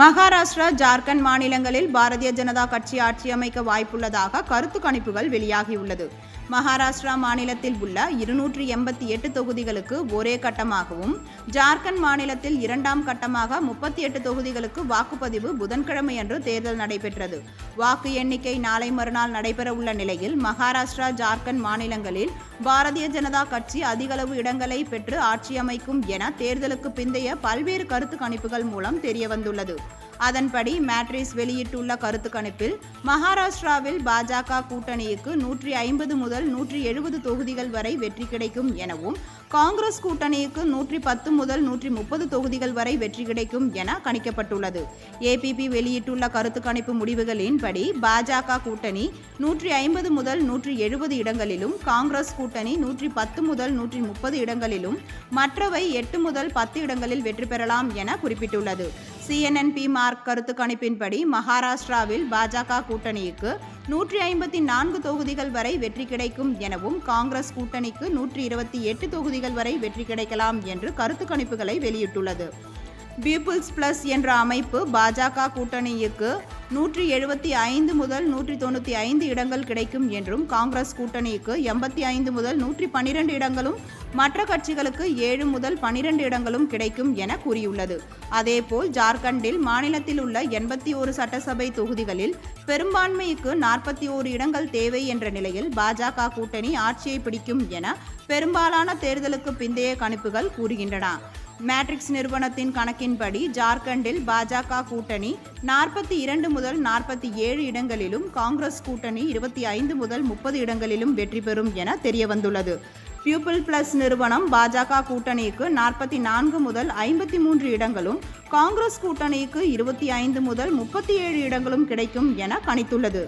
மகாராஷ்டிரா ஜார்க்கண்ட் மாநிலங்களில் பாரதிய ஜனதா கட்சி ஆட்சி அமைக்க வாய்ப்புள்ளதாக கருத்து கணிப்புகள் வெளியாகியுள்ளது. மகாராஷ்டிரா மாநிலத்தில் உள்ள இருநூற்றி எண்பத்தி எட்டு தொகுதிகளுக்கு ஒரே கட்டமாகவும் ஜார்க்கண்ட் மாநிலத்தில் இரண்டாம் கட்டமாக முப்பத்தி எட்டு தொகுதிகளுக்கு வாக்குப்பதிவு புதன்கிழமையன்று தேர்தல் நடைபெற்றது. வாக்கு எண்ணிக்கை நாளை மறுநாள் நடைபெறவுள்ள நிலையில் மகாராஷ்டிரா ஜார்க்கண்ட் மாநிலங்களில் பாரதிய ஜனதா கட்சி அதிகளவு இடங்களை பெற்று ஆட்சி அமைக்கும் என தேர்தலுக்கு பிந்தைய பல்வேறு கருத்து கணிப்புகள் மூலம் தெரியவந்துள்ளது. அதன்படி மேட்ரிஸ் வெளியிட்டுள்ள கருத்து கணிப்பில் மகாராஷ்டிராவில் பாஜக கூட்டணிக்கு நூற்றி ஐம்பது முதல் நூற்றி எழுபது தொகுதிகள் வரை வெற்றி கிடைக்கும் எனவும் காங்கிரஸ் கூட்டணிக்கு நூற்றி பத்து முதல் நூற்றி முப்பது தொகுதிகள் வரை வெற்றி கிடைக்கும் என கணிக்கப்பட்டுள்ளது. ஏபிபி வெளியிட்டுள்ள கருத்து கணிப்பு முடிவுகளின்படி பாஜக கூட்டணி நூற்றி ஐம்பது முதல் நூற்றி எழுபது இடங்களிலும் காங்கிரஸ் கூட்டணி நூற்றி பத்து முதல் நூற்றி முப்பது இடங்களிலும் மற்றவை எட்டு முதல் பத்து இடங்களில் வெற்றி பெறலாம் என குறிப்பிட்டுள்ளது. சிஎன்என்பி மார்க் கருத்து கணிப்பின்படி மகாராஷ்டிராவில் பாஜக கூட்டணிக்கு நூற்றி ஐம்பத்தி நான்கு தொகுதிகள் வரை வெற்றி கிடைக்கும் எனவும் காங்கிரஸ் கூட்டணிக்கு நூற்றி இருபத்தி எட்டு தொகுதிகள் வரை வெற்றி கிடைக்கலாம் என்று கருத்து கணிப்புகளை வெளியிட்டுள்ளது. பீப்புள்ஸ் பிளஸ் என்ற அமைப்பு பாஜக கூட்டணிக்கு நூற்றி எழுபத்தி ஐந்து முதல் நூற்றி தொண்ணூற்றி ஐந்து இடங்கள் கிடைக்கும் என்றும் காங்கிரஸ் கூட்டணிக்கு எண்பத்தி ஐந்து முதல் நூற்றி பன்னிரண்டு இடங்களும் மற்ற கட்சிகளுக்கு ஏழு முதல் பனிரெண்டு இடங்களும் கிடைக்கும் என கூறியுள்ளது. அதேபோல் ஜார்க்கண்டில் மாநிலத்தில் உள்ள எண்பத்தி ஒரு சட்டசபை தொகுதிகளில் பெரும்பான்மைக்கு நாற்பத்தி ஓரு இடங்கள் தேவை என்ற நிலையில் பாஜக கூட்டணி ஆட்சியை பிடிக்கும் என பெரும்பாலான தேர்தலுக்கு பிந்தைய கணிப்புகள் கூறுகின்றன. மேட்ரிக்ஸ் நிறுவனத்தின் கணக்கின்படி ஜார்க்கண்டில் பாஜக கூட்டணி நாற்பத்தி இரண்டு முதல் நாற்பத்தி ஏழு இடங்களிலும் காங்கிரஸ் கூட்டணி இருபத்தி ஐந்து முதல் முப்பது இடங்களிலும் வெற்றி பெறும் என தெரியவந்துள்ளது. பியூபிள் பிளஸ் நிறுவனம் பாஜக கூட்டணிக்கு நாற்பத்தி நான்கு முதல் ஐம்பத்தி மூன்று இடங்களும் காங்கிரஸ் கூட்டணிக்கு இருபத்தி ஐந்து முதல் முப்பத்தி ஏழு இடங்களும் கிடைக்கும் என கணித்துள்ளது.